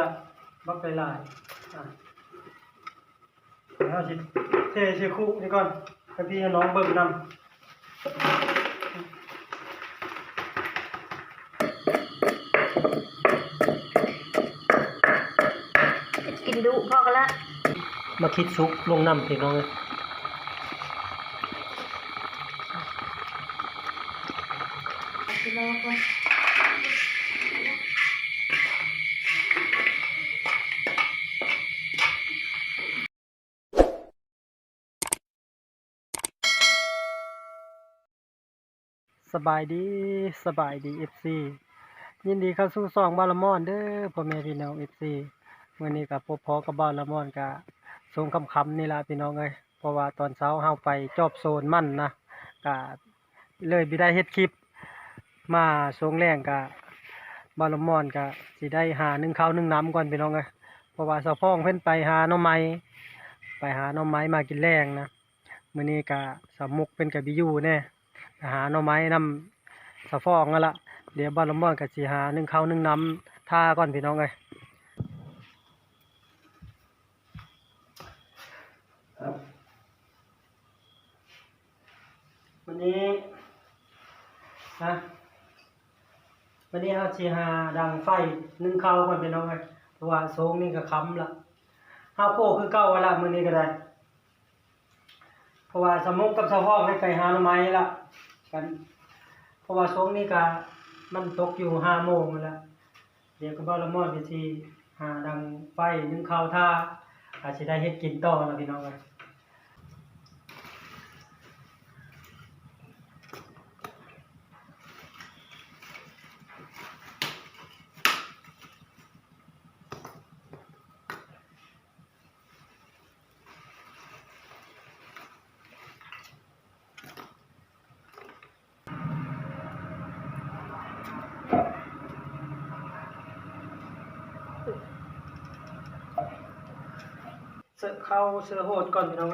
ละบักไปลายอะเดี๋ยวเราสิเทเชือคู่นี่ก่อนให้พี่ให้น้องเบิ่งนำกินดุพอกันละ มาคิดซุกลงน้ำพี่น้องเลย กินแล้วก็ สบายดีสบายดีเอฟซียินดีเข้าสู่ซองบาลามอนเด้อพ่อแม่พี่น้องเอฟซีวันนี้กับพบพอกับบาลามอนกะส่งคำคำนี่ละพี่น้องเลยเพราะว่าตอนเช้าเฮาไปจอบโซนมั่นนะกะเลยบิได้เฮ็ดคลิป มาส่งแรงกะบบาลามอนกะสิได้หาหนึ่งข้าวหนึ่งน้ำก่อนพี่น้องเลยเพราะว่าสะพ้องเพิ่นไปหาน่องไม้ไปหาน่องไม้มากินแรงนะมื้อนี้กะสามุกเป็นกะบิอยู่แน่ หาหน่อไม้นำสะฟองนั่นละเดี๋ยวบ้านละม่อนกับสีหานึ่งข้าวนึ่งน้ำท่าก่อนพี่น้องเลยวันนี้นะวันนี้เอาชีหาดังไฟนึ่งข้าวก่อนพี่น้องเลยเพราะว่าโซงนี่ก็ค้ำละห้าโคคือเก้าเวลามือนี้ก็ได้เพราะว่าสมุกกับสะพ้องให้ไปหาหน่อไม้ละ กัน เพราะว่าช่วงนี้ก็มันตกอยู่ห้าโมงแล้วเดี๋ยวก็บ่ละมอดไปทีหาดังไฟนึ่งข้าวท่าอาจจะได้เฮ็ดกินต่อแล้วพี่น้องเลย เสือเข้าเสื้อโหดก่อนพี่น้อง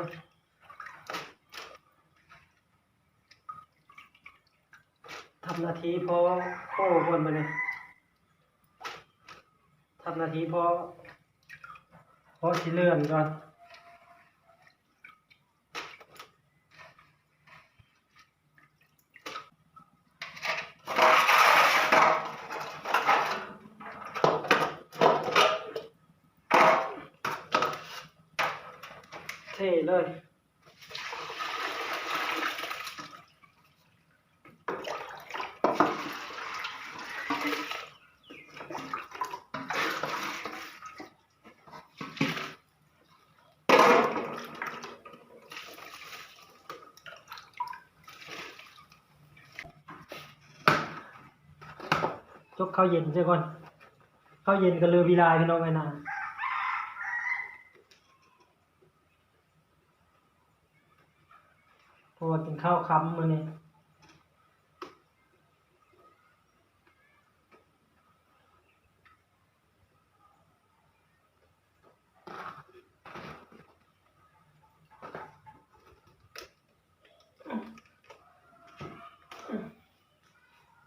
ทำนาทีพอโค้คนมาเลยทำนาทีพอพอสิเลื่อนก่อน เลยจกข้าวเย็นใช่ก่อนข้าวเย็นกับเรือวีลายพี่น้องไอ้นาเพราะ ว่ากินข้าวค้ำมาเนี่ย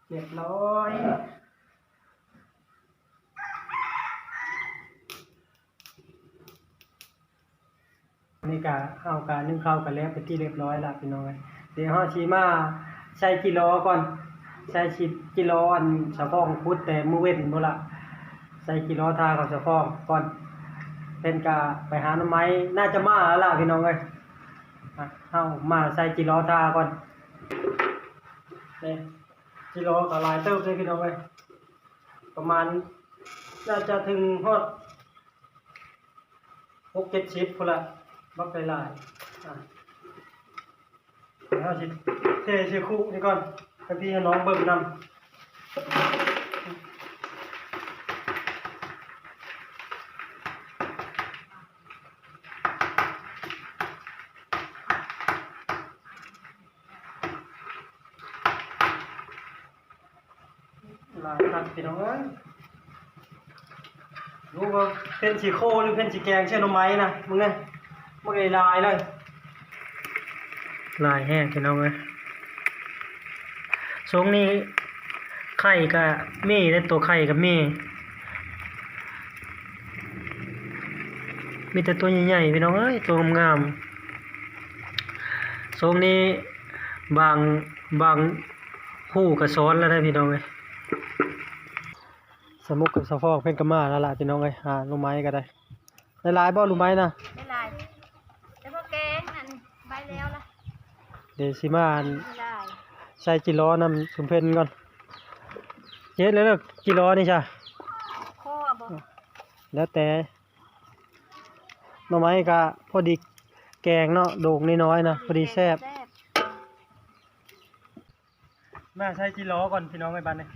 เรียบร้อย นี่กะเอาการนึ่งข้าวกันแล้วเป็นที่เรียบร้อยแล้วพี่น้องเอ้ยเดี๋ยวเฮาชีมาใช้กิโลก่อนใช้ชิกิโลอันสะพองพุดแต่มือเว้นบ่ละใช้กิโลทาของสะพองก่อนเป็นกะไปหาหน่อไม้น่าจะมาแล้วล่ะพี่น้องเอ้ยเฮามาใช้กิโลทาก่อนนี่กิโลก็หลายเติบเลยพี่น้องเอ้ยประมาณน่าจะถึงฮอดหกเจ็ดชิปพุ่นละ บักไปลายอะเดี๋ยวเราสิเทเชือคู่นี่ก่อนให้พี่ให้น้องเบิ่งนำลายตัดพี่น้องเอ้ยรู้ว่าเป็นสีโคหรือเป็นสีแกงใช่หน่อไม้นะมึงเนี่ มันเลยลายเลยลายแห้งพี่น้องเอ้ยช่วงนี้ไข่กับมีได้ตัวไข่กับมี มีแต่ตัวใหญ่ๆพี่น้องเอ้ยตัวงามๆทรงนี้บางบางหู้ก็ซ้อนแล้วได้พี่น้องเอ้ยสมุกกับสะฟอกเพ่นก็มาแล้วล่ะพี่น้องเอ้ยหาลูกไม้ก็ได้ได้ลายบ่ลูกไม้นะ ไม่ลายแต่พวกแกงนั่นใบแล้วล่ะ เดี๋ยวสิมาอันไม่ลายใส่จิล้อนำสุมเพิ่นก่อนเฮ็ดแล้วเลิกจิล้อนี่จ้ะข้อบ่แล้วแต่หน่อไม้ก็พอดีแกงเนาะโด่งน้อยๆนะพอดีแซ่บมาใช้จิล้อก่อนพี่น้องไอ้บ้านนี่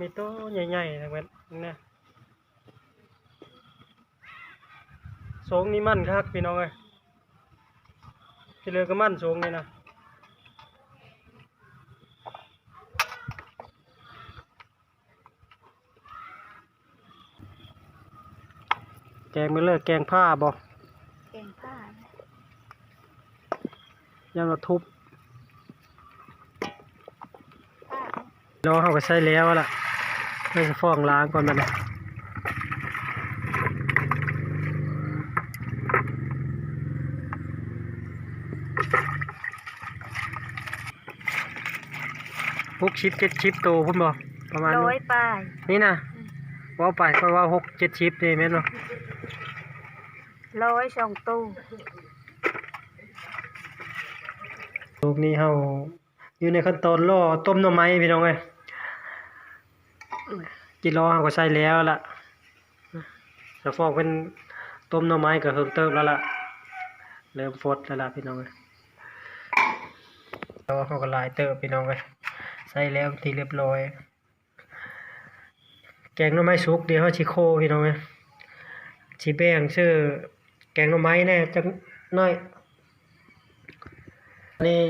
จิโลก็มีตัวใหญ่ๆนะเว้นนะสงนี่มั่นคักพี่น้องเอ้ยที่เหลือก็มั่นสูงนี่นะแกงไม่เลิกแกงผ้าบอกแกงผ้ายังมาทุบผ้าล้อเขาก็ใช้แล้วล่ะ ไม่จะฟ้องล้างก่อนมันนะหกชิปเจ็ดชิปโตพุ่นบอกประมาณร้อนี้ยปลายนี่นะว่าไปก็ว่าหกเจ็ดชิปนี่แม่นบ่ร้อยสองตู้ลูกนี้เฮาอยู่ในขั้นตอนรอต้มหน่อไม้พี่น้องเอ้ย กินรอเฮาก็ใส่แล้วล่ะจะฟอกเป็นต้มหน่อไม้ก็เพิ่มเติมแล้วล่ะ เริ่มฟดแล้วล่ะพี่น้องเอ้ยรอเฮาก็ลายเติบพี่น้องเอ้ยใส่แล้วทีเรียบร้อย แกงหน่อไม้สุกเดี๋ยวเฮาสิโคพี่น้องเอ้ยสิแบ่งชื่อแกงหน่อไม้แน่จักหน้อยนี่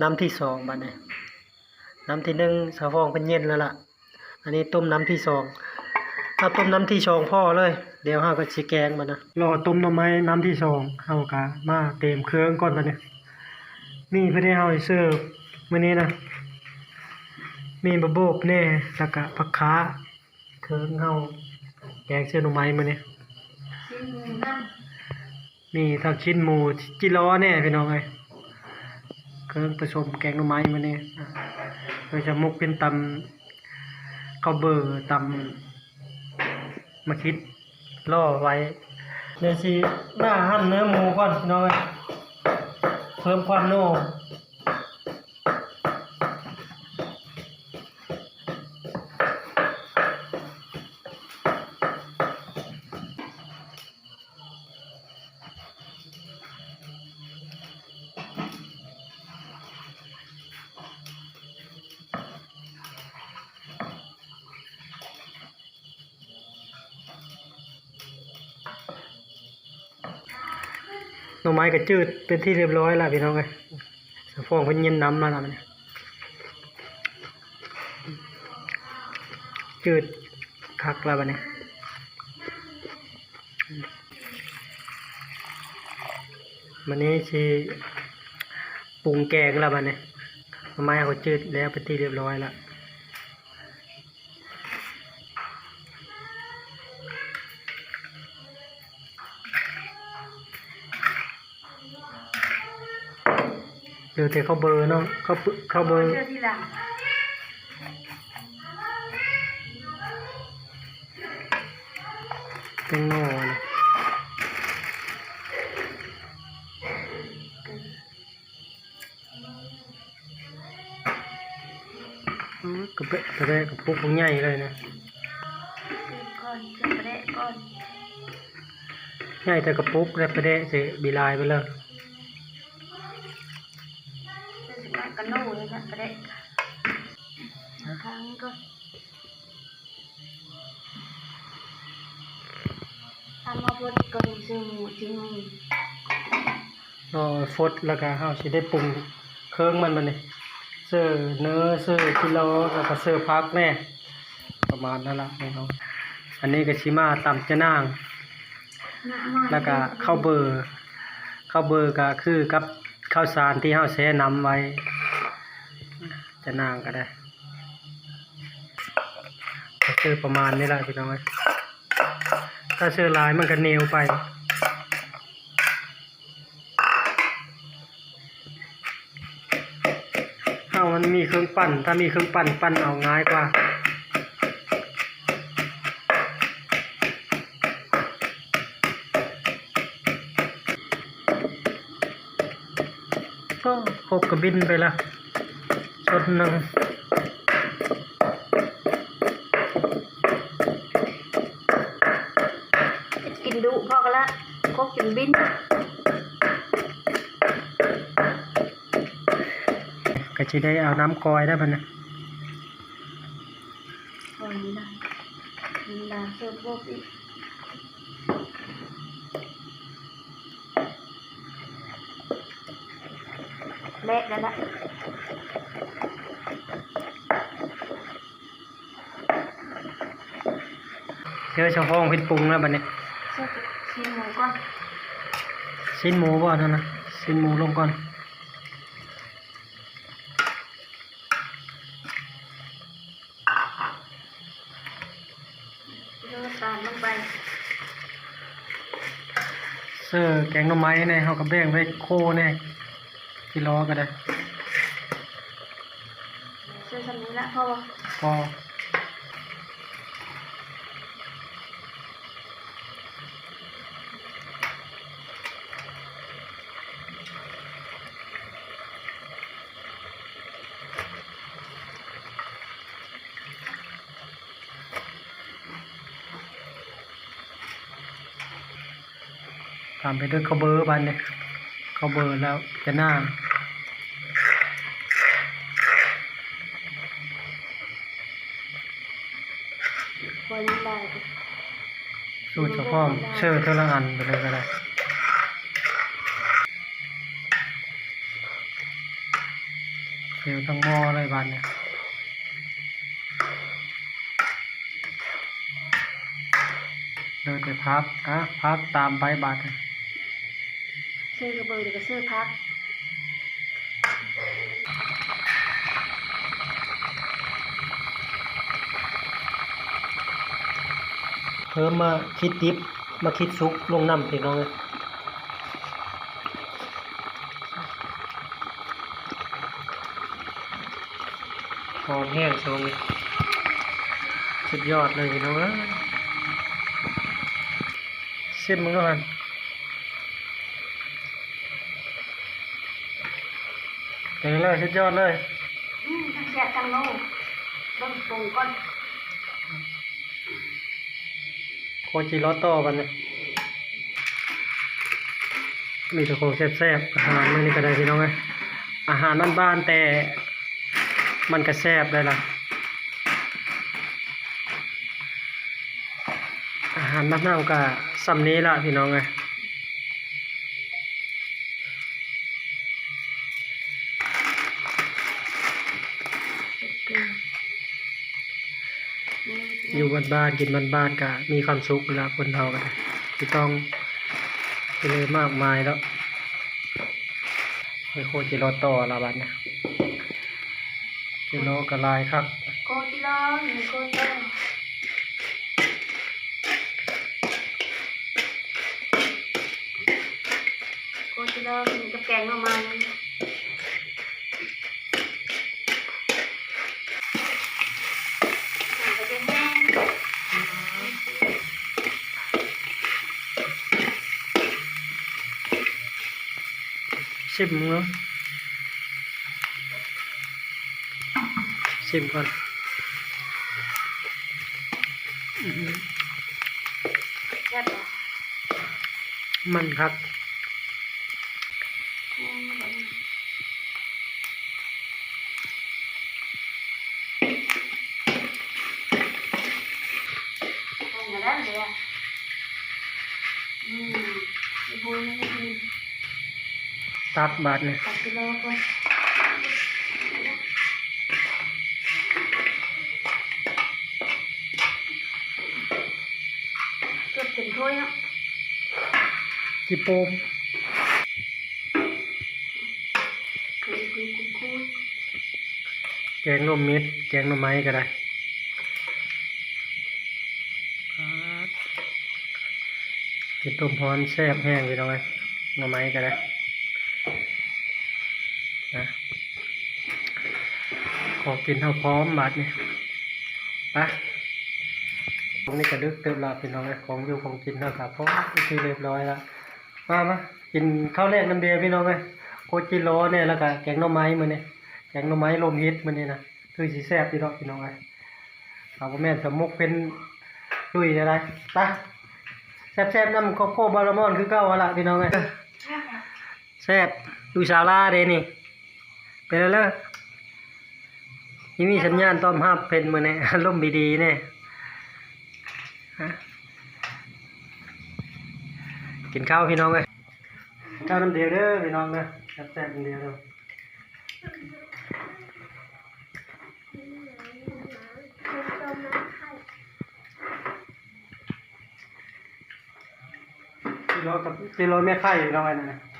น้ำที่สองบัดนี้น้ำที่หนึ่งสะฟองเป็นเย็นแล้วล่ะ อันนี้ต้มน้ำที่สองถ้าต้มน้ำที่สองพ่อเลย เดี๋ยวเฮาก็สิแกงบัดนะรอต้มหน่อไม้น้ำที่สองเฮาก็มาเตรียมเครื่องก่อนบัดนี้มีเพิ่นให้เฮาเสิร์ฟมื้อนี้นะมีบะโบบแน่แล้วก็ผักขาเครื่องเฮาแกงเสื้อหน่อไม้มื้อนี้ชิ้นนั่นมีทั้งชิ้นหมูจิล้อเนี่ยพี่น้องเอ้ย เครื่องผสมแกงหน่อไม้มาเนี่ยเราจะมุกเป็นตำข้าวเบอร์ตำมาคิดล่อไว้เดี๋ยวสิหน้าหั่นเนื้อหมูก่อนพี่น้องเอ้ยเพิ่มความนุ่ม ไม้ก็จืดเป็นที่เรียบร้อยแล้วพี่น้องเอ้ยสะฟองเพิ่นเย็นน้ำมาแล้วมันจืดคักแล้วบัดนี้มันนี้สิปรุงแกงแล้วบัดนี้หน่อไม้เขาจืดแล้วเป็นที่เรียบร้อยแล้ว ดี๋ยวแต่เขาเบอร์เนาะเขาปึเขาเบอร์เชื่อที่หลังเป็นโน่เนี่ยอื้อกระเปะกระเปะกระปุกมันใหญ่เลยนะก่อนจะประเดะก่อนใหญ่แต่กระปุกแล้วไปได้สิบีลายไปเลย ฟดแล้วก็เฮาสิได้ปรุงเครื่องมันมันนี่เสื้อเนื้อเสื้อกิโลแล้วก็เสื้อพักแน่ประมาณนั่นละพี่น้องอันนี้ก็ชิมาตำจะนาง แล้วก็ข้าวเบอร์ข้าวเบอร์ก็คือกับข้าวสารที่เฮาแช่น้ำไว้จะนางก็ได้ก็คือประมาณนี้แหละพี่น้องเอ้ยถ้าเสื้อลายมันก็เนียวไป มันมีเครื่องปั่นถ้ามีเครื่องปั่นปั่นเอาง่ายกว่าก็หกกระบินไปละชดหนึ่งกินดุพอกันละครบจนบิน ก็จะได้เอาน้ำกอยได้ปะนะโอ้ยนี่นะนี่นะเสิร์ฟพวกอีกเละแล้วละเจอชาวห้องพิษปรุงแล้วบัดนี้เสิร์ฟชิ้นหมูก่อนชิ้นหมูบ่นั่นนะชิ้นหมูลงก่อน เลือตามลงไป เสื้อแกงหน่อไม้แน่เฮากับแบ่งไว้โคแน่ที่ล้อก็ได้ เสื้อสำนี้ละพอบ่พอ ตามไปด้วยข้าวเบอร์บันเนี่ยข้าวเบอร์แล้วจะหน้าพอยังได้สูตรเฉพาะเชื่อเท่าละอันไปเลยก็ได้เทวทั้งหม้อเลยบันเนี่ยเดินไปพับอะพับตามใบบัตรเสื้อกระเบอร์เดี๋ยวก็เสื้อพักเพิ่มมาคิดดิบมาคิดซุกลงน้ำพี่น้องเลยหอมแห้งชมสุดยอดเลยพี่น้องเอ้ยชิมมึงก่อน ไงเลยสุดยอดเลยอืมทั้งแซ่บทั้งโน่ต้องปรุงก่อนโคจิโรโต้กันเนี่ยมีแต่ของแซ่บๆอาหารมื้อนี้ก็ได้พี่น้องเอ้ยอาหารบ้านๆแต่มันก็แซ่บได้ล่ะอาหารบ้านเฮาก็สำนี้ล่ะพี่น้องเอ้ย เกลือนี่ อยู่บ้านๆกินบ้านๆก็มีความสุขเวลาคนเฮาก็ได้ที่ต้องไปเลยมากมายแล้วไปโคจิโรโต้ละบัดเนี่ยจิโรก็ลายครับโกจิโร่หนึ่งโกโต้โกจิโร่กินกับแกงหน่อไม้อ่ ชิมเนาะชิมก่อนอื้อหือแซ่บเหรอมันครับ บาทเลยกือบถึงถ้วยแล้วกี่โปมแกงนมเม็ด แกงนมไม้ก็ได้กินต้มพรแซ่บแห้งไปหน่อยนมไม้ก็ได้ ขอกินเท่าพร้อมบัดนี่ไปตรงนี้ก็ดึกเติมลาพี่น้องเอ้ยของอยู่ของกินเท่ากับพร้อมที่เรียบร้อยแล้วมามากินข้าวแรกน้ำเดียวพี่น้องเอ้ยโคจิโร่เนี่ยแล้วก็แกงหน่อไม้มื้อนี้แกงหน่อไม้ลมฮิตมันนี่นะคือสีแซ่บพี่น้องพี่น้องไอ้เอาบ่แม่นสมุกเป็นลุยอะไรไปแซ่บๆน้ำโคโค่บารามอนคือเก่าหั่นล่ะพี่น้องไอ้แซ่บดูชาวลาเด้นี่เป็นแล้วเลย นี่มีสัญญาณตอบรับเป็นมื้อนี้อารมณ์ดีๆแน่ฮะกินข้าวพี่น้องเอ้ยข้าวน้ำเดียวเด้อพี่น้องเด้อแซ่บๆน้ำเดียวเด้อกิโลกับกิโลแม่ไข่น้องไอ้นั่นน่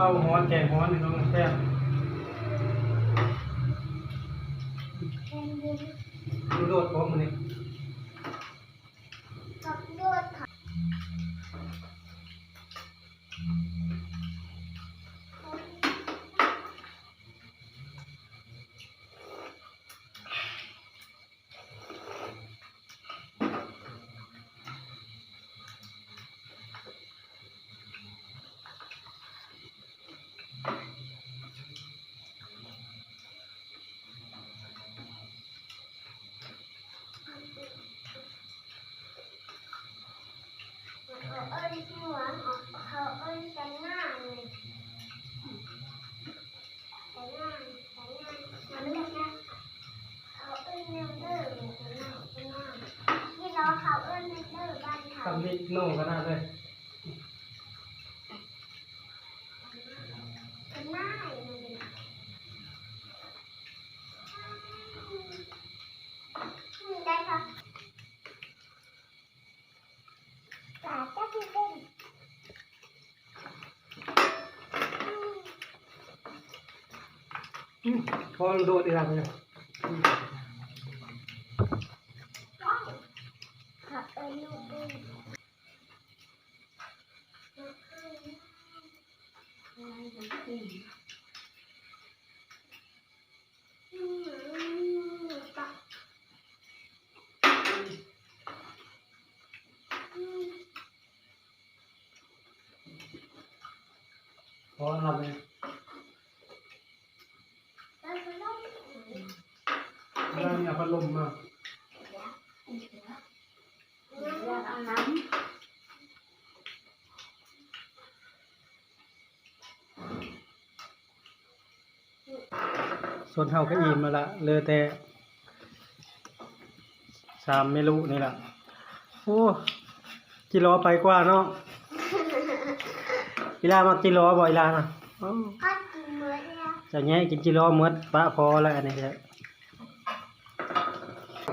ะข้าวฮ้อนแกงฮ้อนนี่น้องแซ่บดูโดดพร้อมมื้อนี้ ทำนี่โน่ก็น่าเลยอืมพอโดดอีกแล้วเนี่ยอืมพอเราเลยเราเนี่ย พัดลมมาส่วนเท่าก็อิ่มแล้วละเหลยแต่สามเมลูนี่แหละโอ้กิโลไปกว่าเนาะอีลามากิโลบ่อีลานะโอ้จะแง่กินกิโลหมดปะพอแล้วอันนี้แหละ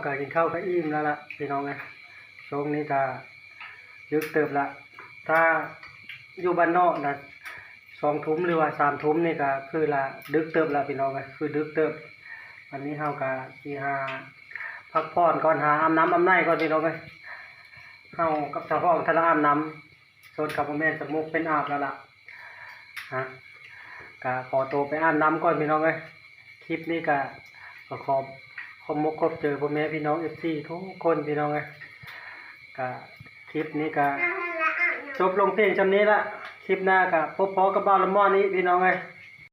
ก็กินข้าวก็อิ่มแล้วล่ะพี่น้องไงช่วงนี้ก็ยึดเติบละถ้าอยู่บ้านนอกนะสองทุ่มหรือว่าสามทุ่มนี่ก็คือละดึกเติบละพี่น้องไงคือดึกเติบอันนี้เฮาก็สิหาพักผ่อนก่อนหาอาบน้ำอาบในก่อนพี่น้องเอ้ยเฮากับเจ้าของทะเลอาบน้ำส่วนกับพ่อแม่สมุกเป็นอาบแล้วล่ะฮะก็ขอตัวไปอาบน้ำก่อนพี่น้องเอ้ยคลิปนี้ก็ขอขอบ ขอบมกขอบเจอพ่อแม่พี่น้อง FC ทุกคนพี่น้องเอ้ยก็คลิปนี้ก็จบลงเพียงจำนี้ละคลิปหน้าก็พบพอกับบ้านละม่อนี้พี่น้องเอ้ย